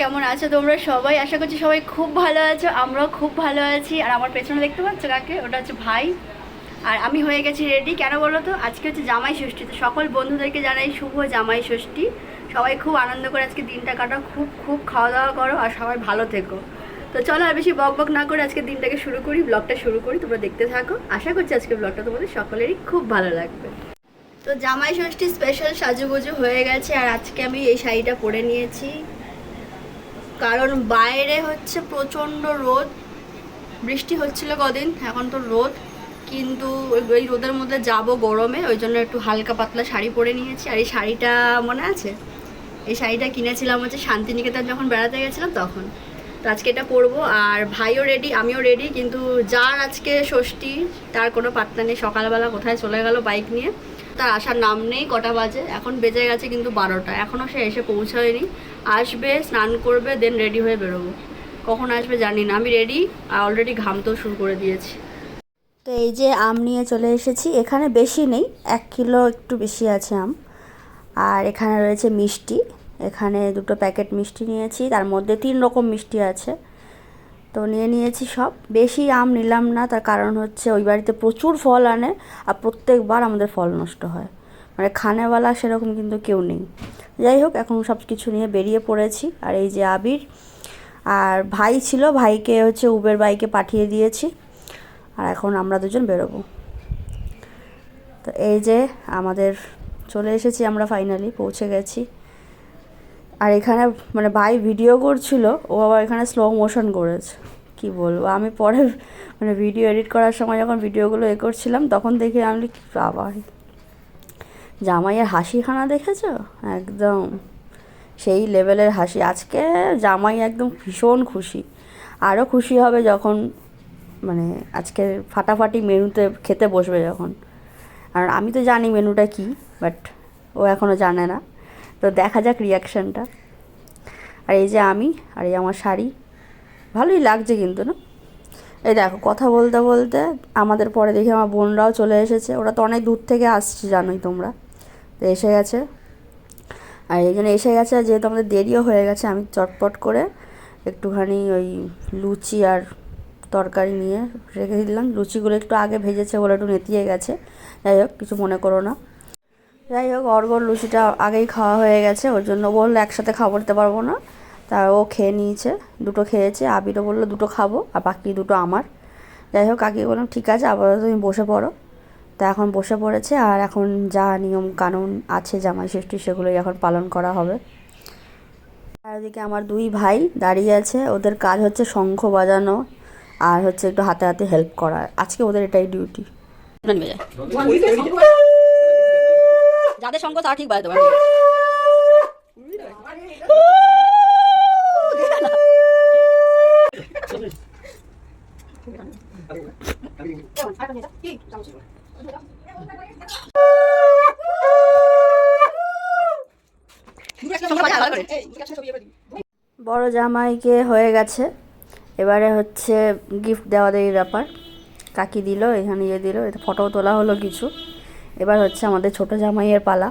কেমন আছো তোমরা সবাই? আশা করছি সবাই খুব ভালো আছো, আমরাও খুব ভালো আছি। আর আমার পেছনে দেখতে পাচ্ছ কাকে? ওটা হচ্ছে ভাই। আর আমি হয়ে গেছি রেডি কেন বলো তো? আজকে হচ্ছে জামাই ষষ্ঠী, তো সকল বন্ধুদেরকে জানাই শুভ জামাই ষষ্ঠী। সবাই খুব আনন্দ করে আজকে দিনটা কাটাও। খুব খুব খাওয়া দাওয়া করো আর সবাই ভালো থেকো। তো চলো আর বেশি বক বক না করে আজকে দিনটাকে শুরু করি ব্লগটা শুরু করি। তোমরা দেখতে থাকো। আশা করছি আজকে ব্লগটা তোমাদের সকলেরই খুব ভালো লাগবে। তো জামাই ষষ্ঠী স্পেশাল সাজুগুজু হয়ে গেছে। আর আজকে আমি এই শাড়িটা পরে নিয়েছি। কারণ বাইরে হচ্ছে প্রচণ্ড রোদ। বৃষ্টি হচ্ছিল কদিন, এখন তো রোদ। কিন্তু এই রোদের মধ্যে যাব গরমে, ওই জন্য একটু হালকা পাতলা শাড়ি পরে নিয়েছি। আর এই শাড়িটা মনে আছে? এই শাড়িটা কিনেছিলাম হচ্ছে শান্তিনিকেতন যখন বেড়াতে গেছিলাম তখন। তো আজকে এটা পরবো। আর ভাইও রেডি আমিও রেডি কিন্তু যার আজকে ষষ্ঠী, তার কোনো পাত্তা নেই। সকালবেলা কোথায় চলে গেল বাইক নিয়ে। তার আসার নাম নেই, কটা বাজে? এখন বেজে গেছে কিন্তু বারোটা। এখনও সে এসে পৌঁছায়নি। আসবে, স্নান করবে দেন রেডি হয়ে বেরোবো। কখন আসবে জানি না। আমি রেডি আর অলরেডি ঘামতেও শুরু করে দিয়েছি। তো এই যে আম নিয়ে চলে এসেছি। এখানে বেশি নেই, এক কিলো একটু বেশি আছে আম। আর এখানে রয়েছে মিষ্টি। এখানে দুটো প্যাকেট মিষ্টি নিয়েছি। তার মধ্যে তিন রকম মিষ্টি আছে। তো নিয়ে নিয়েছি সব। বেশি আম নিলাম না, তার কারণ হচ্ছে ওই বাড়িতে প্রচুর ফল আনে আর প্রত্যেকবার আমাদের ফল নষ্ট হয়। মানে খানেওয়ালা সেরকম কিন্তু কেউ নেই। যাই হোক, এখন সব কিছু নিয়ে বেরিয়ে পড়েছি। আর এই যে আবির আর ভাই ছিল, ভাইকে হচ্ছে উবের বাইকে পাঠিয়ে দিয়েছি। আর এখন আমরা দুজন বেরোবো। তো এই যে আমাদের চলে এসেছি আমরা ফাইনালি পৌঁছে গেছি। আর এখানে মানে ভাই ভিডিও করছিল, ও আবার এখানে স্লো মোশন করেছে। কি বলব? আমি পরে মানে ভিডিও এডিট করার সময় যখন ভিডিওগুলো এ করছিলাম, তখন দেখে আমি কি বাবা জামাইয়ের হাসিখানা দেখেছ? একদম। সেই লেভেলের হাসি। আজকে জামাই একদম ভীষণ খুশি। আরও খুশি হবে যখন মানে আজকে ফাটাফাটি মেনুতে খেতে বসবে যখন। আর আমি তো জানি মেনুটা কি বাট ও এখনও জানে না। তো দেখা যাক রিয়াকশানটা আর এই যে আমি, আর এই আমার শাড়ি। ভালোই লাগছে কিন্তু, না? এই দেখো, কথা বলতে বলতে আমাদের পরে দেখি আমার বোনরাও চলে এসেছে। ওরা তো অনেক দূর থেকে আসছে, জানোই তোমরা। তো এসে গেছে। আর এই জন্য এসে গেছে, যেহেতু আমাদের দেরিও হয়ে গেছে, আমি চটপট করে একটুখানি ওই লুচি আর তরকারি নিয়ে রেখে দিলাম। লুচিগুলো একটু আগে ভেজেছে বলে একটু নেতিয়ে গেছে। যাই হোক, কিছু মনে করো না। যাই হোক, অর্গর লুচিটা আগেই খাওয়া হয়ে গেছে, ওর জন্য বলল একসাথে খাব দিতে পারব না। তা ও খেয়ে নিয়েছে, দুটো খেয়েছে, আবিরও বলল দুটো খাব, আর বাকি দুটো আমার। যাই হোক, আগে বললাম, ঠিক আছে, আপাতত তুমি বসে পড়ো। তা এখন বসে পড়েছে, আর এখন যা নিয়ম কানুন আছে, জামাই ষষ্ঠী, সেগুলোই এখন পালন করা হবে। চারিদিকে আমার দুই ভাই দাঁড়িয়ে আছে, ওদের কাজ হচ্ছে শঙ্খ বাজানো, আর হচ্ছে একটু হাতে হাতে হেল্প করা। আজকে ওদের এটাই ডিউটি যাদের সঙ্গ তা ঠিক বাজাতে পারে বড় জামাইকে হয়ে গেছে। এবারে হচ্ছে গিফট দেওয়া দেওয়ার ব্যাপার। কাকি দিল, এখানে ইয়ে দিল, এটা ফটো তোলা হলো কিছু। এবার হচ্ছে আমাদের ছোট জামাইয়ের পালা।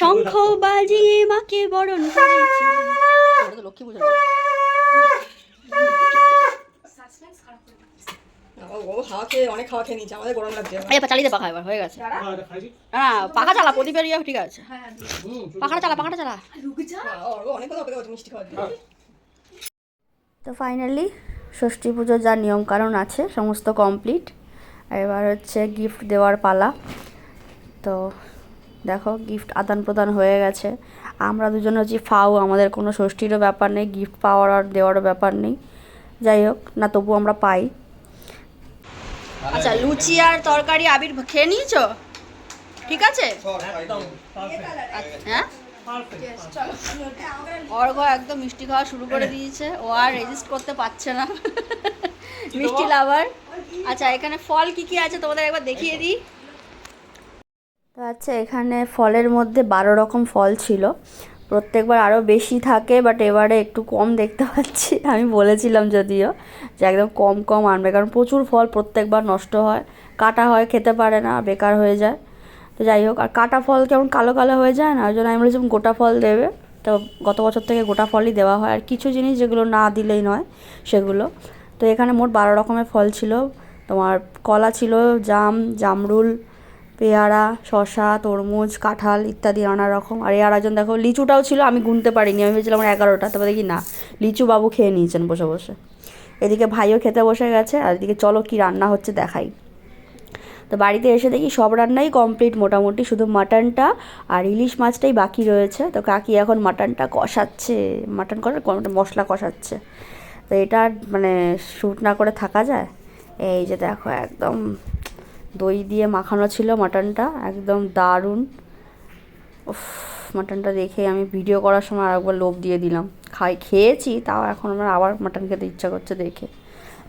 শঙ্খ বাজিয়ে মাকে বরণ করেছি। ওটা তো লক্ষ্মী পুজো ও হাওয়া খেয়ে অনেক খাওয়া খেয়ে নিয়েছে আমাদের গরম লাগছে। এই চালিয়ে দে পাখা এবার হয়ে গেছে। না পাখা চালা প্রদীপের ইয়ে ঠিক আছে। পাখাটা চালা পাখাটা চালা। অনেক কথা অপেক্ষা মিষ্টি খাওয়ার তো ফাইনালি ষষ্ঠী পুজোর যা নিয়ম কারণ আছে সমস্ত কমপ্লিট এবার হচ্ছে গিফট দেওয়ার পালা। তো দেখো গিফট আদান প্রদান হয়ে গেছে। আমরা দুজন হচ্ছি ফাও আমাদের কোনো ষষ্ঠীরও ব্যাপার নেই গিফট পাওয়ার আর দেওয়ারও ব্যাপার নেই। যাই হোক না তবু আমরা পাই। আচ্ছা লুচি আর তরকারি আবির খেয়ে নিয়েছো? ঠিক আছে? হ্যাঁ? অর্ঘ একদম মিষ্টি খাওয়া শুরু করে দিয়েছে। ও আর রেজিস্ট করতে পারছে না। মিষ্টি লাভার আচ্ছা এখানে ফল কি কি আছে তোমাদের একবার দেখিয়ে দিই। আচ্ছা এখানে ফলের মধ্যে বারো রকম ফল ছিল। প্রত্যেকবার আরও বেশি থাকে বাট এবারে একটু কম দেখতে পাচ্ছি। আমি বলেছিলাম যদিও যে একদম কম কম আনবে, কারণ প্রচুর ফল প্রত্যেকবার নষ্ট হয়। কাটা হয়, খেতে পারে না, বেকার হয়ে যায়। তো যাই হোক, আর কাটা ফল কেমন কালো কালো হয়ে যায় না? ওই জন্য আমি বলেছিলাম গোটা ফল দেবে। তো গত বছর থেকে গোটা ফলই দেওয়া হয়। আর কিছু জিনিস যেগুলো না দিলেই নয়, সেগুলো। তো এখানে মোট বারো রকমের ফল ছিল। তোমার কলা ছিল, জাম, জামরুল পেয়ারা শশা তরমুজ, কাঁঠাল ইত্যাদি নানা রকম আর এর আরেকজন দেখো, লিচুটাও ছিল, আমি গুনতে পারিনি। আমি ভেবেছিলাম আমার এগারোটা, তারপর দেখি না লিচু বাবু খেয়ে নিয়েছেন বসে বসে। এদিকে ভাইও খেতে বসে গেছে, আর এদিকে চলো কি রান্না হচ্ছে দেখাই। তো বাড়িতে এসে দেখি সব রান্নাই কমপ্লিট মোটামুটি, শুধু মাটনটা আর ইলিশ মাছটাই বাকি রয়েছে। তো কাকি এখন মাটনটা কষাচ্ছে, মাটন কষা মশলা কষাচ্ছে। তো এটা মানে শ্যুট না করে থাকা যায়? এই যে দেখো, একদম দই দিয়ে মাখানো ছিল মাটনটা, একদম দারুণ। উফ, মাটনটা দেখে আমি ভিডিও করার সময় আরেকবার লোভ দিয়ে দিলাম। খাই, খেয়েছি, তাও এখন আমার আবার মাটন খেতে ইচ্ছা করছে দেখে।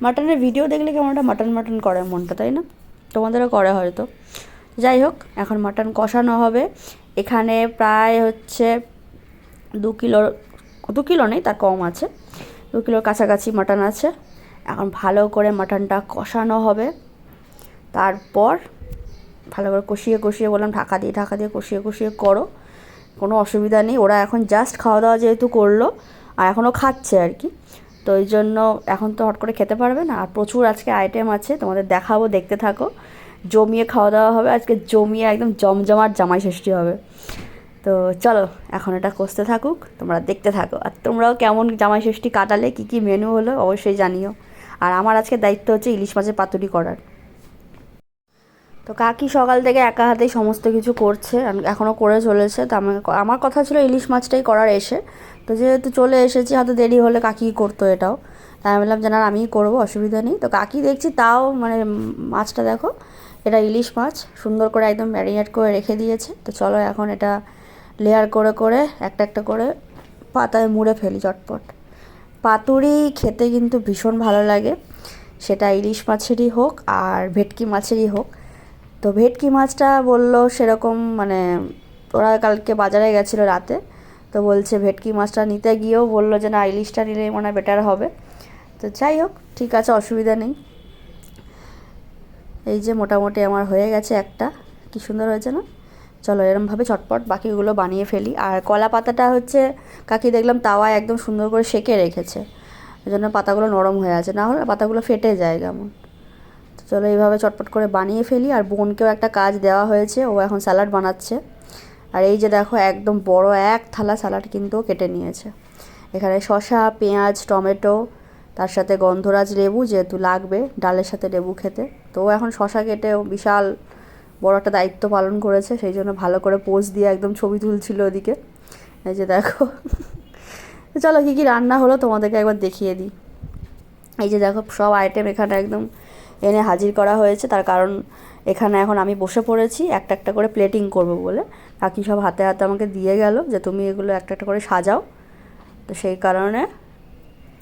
মাটনের ভিডিও দেখলে কেমন একটা মাটন মাটন করে মনটা, তাই না? তোমাদেরও করে হয়তো। যাই হোক, এখন মাটন কষানো হবে। এখানে প্রায় হচ্ছে দু কিলোর দু কিলো নেই, তার কম আছে। দু কিলোর কাছাকাছি মাটন আছে। এখন ভালো করে মাটনটা কষানো হবে। তারপর ভালো করে কষিয়ে কষিয়ে বললাম, ঢাকা দিয়ে ঢাকা দিয়ে কষিয়ে কষিয়ে করো। কোনো অসুবিধা নেই, ওরা এখন জাস্ট খাওয়া দাওয়া যেহেতু করল, আর এখনও খাচ্ছে আর কি। তো ওই জন্য এখন তো হট করে খেতে পারবে না। আর প্রচুর আজকে আইটেম আছে, তোমাদের দেখাবো, দেখতে থাকো। জমিয়ে খাওয়া দাওয়া হবে, আজকে জমিয়ে একদম জমজমাট জামাই ষষ্ঠী হবে। তো চলো, এখন এটা কষতে থাকুক, তোমরা দেখতে থাকো। আর তোমরাও কেমন জামাই ষষ্ঠী কাটালে, কী কী মেনু হলো, অবশ্যই জানিও। আর আমার আজকে দায়িত্ব হচ্ছে ইলিশ মাছের পাতুরি করার। তো কাকি সকাল থেকে একা হাতেই সমস্ত কিছু করছে এখনও করে চলেছে। তো আমাকে আমার কথা ছিল ইলিশ মাছটাই করার এসে। তো যেহেতু চলে এসেছি, হয়তো দেরি হলে কাকি করতো এটাও। তাই আমি বললাম যে না, আমিই করব, অসুবিধা নেই। তো কাকি দেখছি তাও মানে মাছটা দেখো, এটা ইলিশ মাছ, সুন্দর করে একদম ম্যারিনেট করে রেখে দিয়েছে। তো চলো এখন এটা লেয়ার করে করে, একটা একটা করে পাতায় মুড়ে ফেলি চটপট। পাতুরি খেতে কিন্তু ভীষণ ভালো লাগে। সেটা ইলিশ মাছেরই হোক আর ভেটকি মাছেরই হোক। তো ভেটকি মাছটা বলল সেরকম মানে ওরা কালকে বাজারে গেছিল রাতে, তো বলছে ভেটকি মাছটা নিতে গিয়েও বলল যে না, ইলিশটা নিলেই মনে হয় বেটার হবে। তো যাই হোক, ঠিক আছে, অসুবিধা নেই। এই যে মোটামুটি আমার হয়ে গেছে একটা, কি সুন্দর হয়েছে না? চলো এরমভাবে চটপট বাকিগুলো বানিয়ে ফেলি। আর কলা পাতাটা হচ্ছে, কাকি দেখলাম তাওয়ায় একদম সুন্দর করে সেকে রেখেছে। ওই জন্য পাতাগুলো নরম হয়ে আছে, না হলে পাতাগুলো ফেটে যায় কেমন। চলো এইভাবে চটপট করে বানিয়ে ফেলি। আর বোনকেও একটা কাজ দেওয়া হয়েছে, ও এখন স্যালাড বানাচ্ছে। আর এই যে দেখো, একদম বড় এক থালা স্যালাড কিন্তু কেটে নিয়েছে। এখানে শশা পেঁয়াজ, টমেটো, তার সাথে গন্ধরাজ লেবু যেহেতু লাগবে, ডালের সাথে লেবু খেতে। তো ও এখন শশা কেটে বিশাল বড় একটা দায়িত্ব পালন করেছে, সেই জন্য ভালো করে পোজ দিয়ে একদম ছবি তুলছিল ওদিকে। এই যে দেখো, চলো কী কী রান্না হলো তোমাদেরকে একবার দেখিয়ে দিই। এই যে দেখো, সব আইটেম এখানে একদম এনে হাজির করা হয়েছে। তার কারণ এখানে এখন আমি বসে পড়েছি, একটা একটা করে প্লেটিং করব বলে। কাকি সব হাতে হাতে আমাকে দিয়ে গেল যে, তুমি এগুলো একটা একটা করে সাজাও। তো সেই কারণে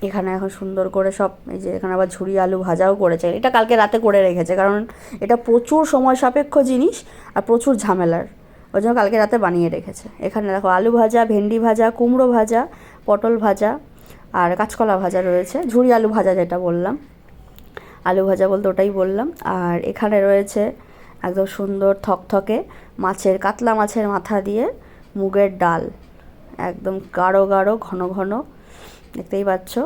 এখানে এখন সুন্দর করে সব, এই যে এখানে আবার ঝুড়ি আলু ভাজাও করেছে। এটা কালকে রাতে করে রেখেছে, কারণ এটা প্রচুর সময় সাপেক্ষ জিনিস আর প্রচুর ঝামেলার। ওই জন্য কালকে রাতে বানিয়ে রেখেছে। এখানে দেখো আলু ভাজা, ভেন্ডি ভাজা, কুমড়ো ভাজা, পটল ভাজা আর কাঁচকলা ভাজা রয়েছে। ঝুড়ি আলু ভাজা যেটা বললাম। আলু ভাজা বলতে ওটাই বললাম। আর এখানে রয়েছে একদম সুন্দর থকথকে মাছের, কাতলা মাছের মাথা দিয়ে মুগের ডাল। একদম গাঢ় গাঢ়, ঘন ঘন। দেখতেই পাচ্ছ।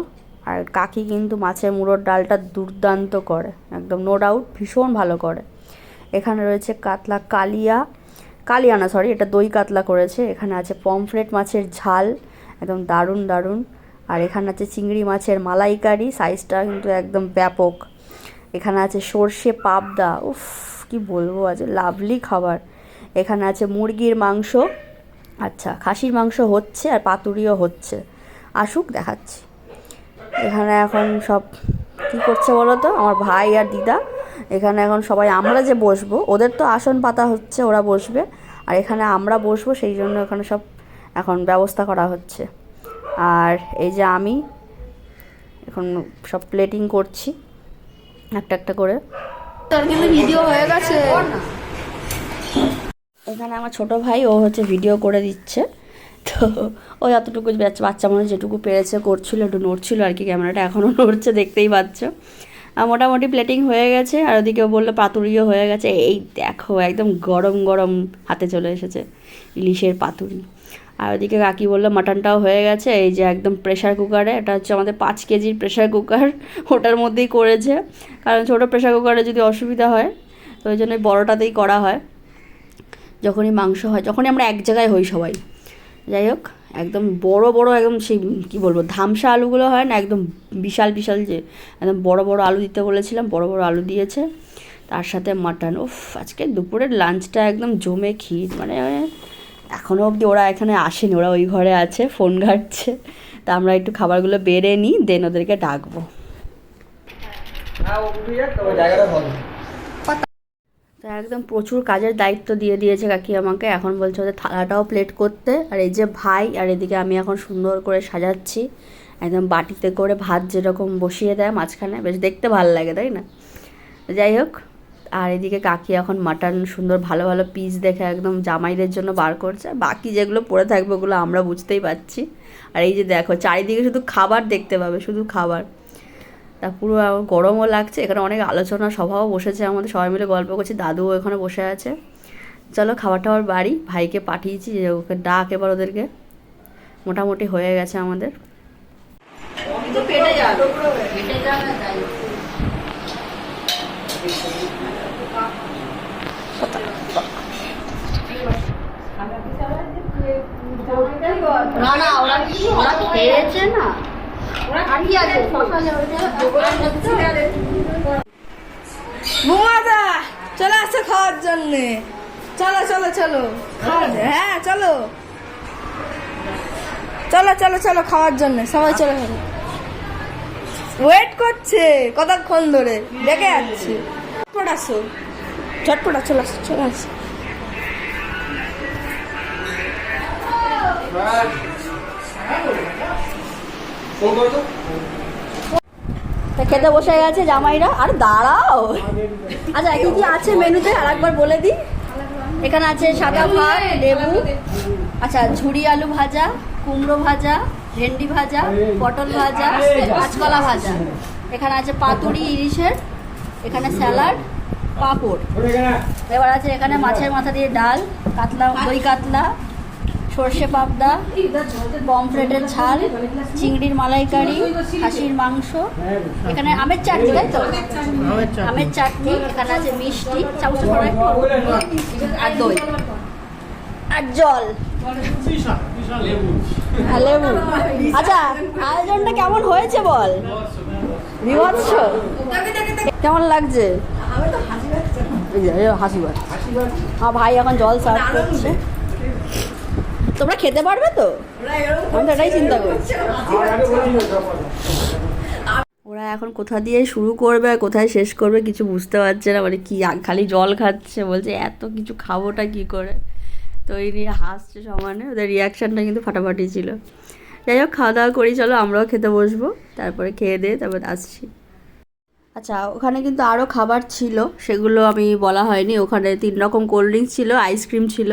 আর কাকি কিন্তু মাছের মুড়োর ডালটা দুর্দান্ত করে। একদম নো ডাউট ভীষণ ভালো করে। এখানে রয়েছে কাতলা কালিয়া। কালিয়া না সরি এটা দই কাতলা করেছে। এখানে আছে পমফ্রেট মাছের ঝাল। একদম দারুণ দারুণ। আর এখানে আছে চিংড়ি মাছের মালাইকারি সাইজটা কিন্তু একদম ব্যাপক। এখানে আছে সর্ষে, পাবদা, উফ, কি বলব আছে লাভলি খাবার। এখানে আছে মুরগির মাংস। আচ্ছা খাসির মাংস হচ্ছে আর পাতুরিও হচ্ছে। আসুক, দেখাচ্ছি। এখানে এখন সব কী করছে বলো তো? আমার ভাই আর দিদা। এখানে এখন সবাই আমরা যে বসবো, ওদের তো আসন পাতা হচ্ছে, ওরা বসবে। আর এখানে আমরা বসবো, সেই জন্য এখানে সব এখন ব্যবস্থা করা হচ্ছে। আর এই যে আমি এখন সব প্লেটিং করছি একটা একটা করে। ভিডিও হয়ে গেছে। এখানে আমার ছোট ভাই ও হচ্ছে ভিডিও করে দিচ্ছে। তো ও যতটুকু বাচ্চা মানুষ যেটুকু পেরেছে করছিল একটু নড়ছিল আর কি ক্যামেরাটা এখনও নড়ছে দেখতেই পাচ্ছ। আর মোটামুটি প্লেটিং হয়ে গেছে আর ওদিকে বলল পাতুরিও হয়ে গেছে। এই দেখো একদম গরম গরম হাতে চলে এসেছে ইলিশের পাতুরি আর ওদিকে কাকি বলল, মাটনটাও হয়ে গেছে, এই যে একদম প্রেশার কুকারে এটা হচ্ছে আমাদের পাঁচ কেজির প্রেশার কুকার ওটার মধ্যেই করেছে। কারণ ছোটো প্রেশার কুকারে যদি অসুবিধা হয়, তো ওই জন্য বড়োটাতেই করা হয়। যখনই মাংস হয়, যখনই আমরা এক জায়গায় হই সবাই। যাই হোক, একদম বড় বড়, একদম সেই, কী বলব, ধামসা আলুগুলো হয় না, একদম বিশাল বিশাল যে, একদম বড় বড় আলু দিতে বলেছিলাম, বড় বড় আলু দিয়েছে। তার সাথে মাটন উফ, আজকে দুপুরের লাঞ্চটা একদম জমে ক্ষীর মানে এখনও অবধি ওরা এখানে আসেনি, ওরা ওই ঘরে আছে ফোন ঘাটছে। তা আমরা একটু খাবারগুলো বেড়ে নিই দেন ওদেরকে ডাকবো। তো একদম প্রচুর কাজের দায়িত্ব দিয়ে দিয়েছে কাকি আমাকে এখন বলছে ওদের থালাটাও প্লেট করতে। আর এই যে ভাই, আর এদিকে আমি এখন সুন্দর করে সাজাচ্ছি। একদম বাটিতে করে ভাত যেরকম বসিয়ে দেয় মাঝখানে, বেশ দেখতে ভালো লাগে, তাই না? যাই হোক। আর এদিকে কাকি এখন মাটন সুন্দর ভালো ভালো পিস দেখে একদম জামাইদের জন্য বার করছে। বাকি যেগুলো পড়ে থাকবে ওগুলো আমরা বুঝতেই পারছি। আর এই যে দেখো, চারিদিকে শুধু খাবার দেখতে পাবে, শুধু খাবার। তা পুরো গরমও লাগছে। এখানে অনেক আলোচনা সভাও বসেছে আমাদের, সবাই মিলে গল্প করছি। দাদুও এখানে বসে আছে। চলো খাবার টাবার বাড়ি, ভাইকে পাঠিয়েছি যে ওকে ডাক এবার ওদেরকে। মোটামুটি হয়ে গেছে আমাদের। না না, ওরা ওরা খেয়েছে না? চলে আসছে খাওয়ার জন্যে। চলো চলো চলো। হ্যাঁ চলো। চলো চলো চলো, খাওয়ার জন্য। সবাই চলে ওয়েট করছে কতক্ষণ ধরে? দেখে যাচ্ছে। ঝটপট আসো। ঝটপট চলে আসো চলে আসো। তা খেতে বসে গেছে জামাইরা। আর দাঁড়াও। আচ্ছা কি কি আছে মেনুতে? আর একবার বলে দিই। এখানে আছে সাদা ভাত লেবু। আচ্ছা ঝুড়ি আলু ভাজা কুমড়ো ভাজা ভেন্ডি ভাজা পটল ভাজা কাঁচকলা ভাজা। এখানে আছে পাতুরি ইলিশের। এখানে স্যালাড পাঁপড়। এবার আছে এখানে মাছের মাথা দিয়ে ডাল কাতলা দই কাতলা সর্ষে পাবদা পমফ্রেটের ঝাল চিংড়ির মালাইকারি খাসির মাংস। এখানে আমের চাটনি তাই তো? আমের চাটনি। এখানে আছে মিষ্টি চামচ আর দই। আর জল। লেবু। আচ্ছা আয়োজনটা কেমন হয়েছে বল? বিভৎস। কেমন লাগছে? হাসি আমার ভাই এখন জল সার্ভ করছে। তোমরা খেতে পারবে তো? এটাই চিন্তা ওরা এখন কোথা দিয়ে শুরু করবে, কোথায় শেষ করবে কিছু বুঝতে পারছে না। মানে কি খালি জল খাচ্ছে, বলছে এত কিছু খাবোটা কি করে? তো এই নিয়ে হাসছে সমানে। ওদের রিয়াকশানটা কিন্তু ফাটাফাটি ছিল। যাই হোক, খাওয়া দাওয়া করি, চলো আমরাও খেতে বসবো। তারপরে খেয়ে দিয়ে তারপর আসছি। আচ্ছা ওখানে কিন্তু আরও খাবার ছিল। সেগুলো আমি বলা হয়নি। ওখানে তিন রকম কোল্ড ড্রিঙ্কস ছিল আইসক্রিম ছিল।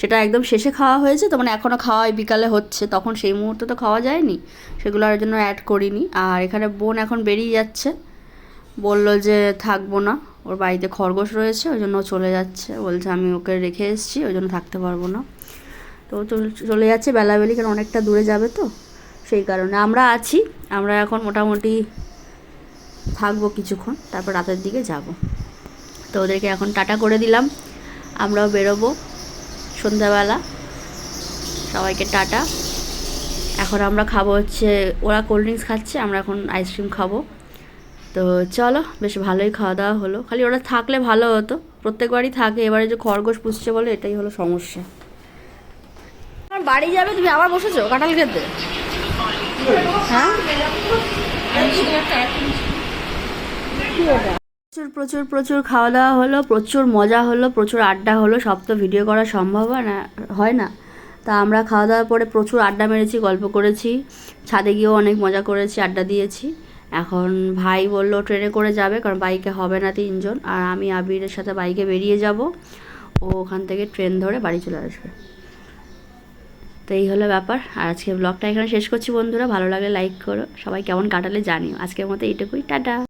সেটা একদম শেষে খাওয়া হয়েছে, তো মানে এখনও খাওয়াই বিকালে হচ্ছে, তখন সেই মুহূর্তে তো খাওয়া যায়নি। সেগুলো আর জন্য অ্যাড করিনি। আর এখানে বোন এখন বেরিয়ে যাচ্ছে। বলল যে থাকব না, ওর বাড়িতে খরগোশ রয়েছে, ওই জন্য চলে যাচ্ছে। বলছে আমি ওকে রেখে এসেছি, ওই জন্য থাকতে পারব না। তো চলে যাচ্ছে বেলাবেলি, কারণ অনেকটা দূরে যাবে তো, সেই কারণে। আমরা আছি, আমরা এখন মোটামুটি থাকব কিছুক্ষণ, তারপর রাতের দিকে যাব। তো ওদেরকে এখন টাটা করে দিলাম, আমরাও বেরোবো। সন্ধ্যাবেলা। সবাইকে টাটা। এখন আমরা খাব হচ্ছে, ওরা কোল্ড ড্রিঙ্কস খাচ্ছে, আমরা এখন আইসক্রিম খাব। তো চলো, বেশ ভালোই খাওয়া দাওয়া হলো। খালি ওরা থাকলে ভালো হতো, প্রত্যেকবারই থাকে। এবারে যে খরগোশ পুষছে বলে, এটাই হলো সমস্যা। আমার বাড়ি যাবে, তুমি আবার বসেছো কাঁঠাল খেতে? হ্যাঁ? প্রচুর প্রচুর প্রচুর খাওয়া দাওয়া হলো, প্রচুর মজা হলো, প্রচুর আড্ডা হলো, সব তো ভিডিও করা সম্ভব না, হয় না। তা আমরা খাওয়া দাওয়ার পরে প্রচুর আড্ডা মেরেছি, গল্প করেছি। ছাদে গিয়েও অনেক মজা করেছি, আড্ডা দিয়েছি। এখন ভাই বলল, ট্রেনে করে যাবে, কারণ বাইকে হবে না তিনজন। আর আমি আবিরের সাথে বাইকে বেরিয়ে যাব। ও ওখান থেকে ট্রেন ধরে বাড়ি চলে আসবে। তো এই হলো ব্যাপার। আর আজকে ব্লগটা এখানে শেষ করছি বন্ধুরা। ভালো লাগলে লাইক করো। সবাই কেমন কাটালে জানিও। আজকের মতো এইটুকুই। টাটা!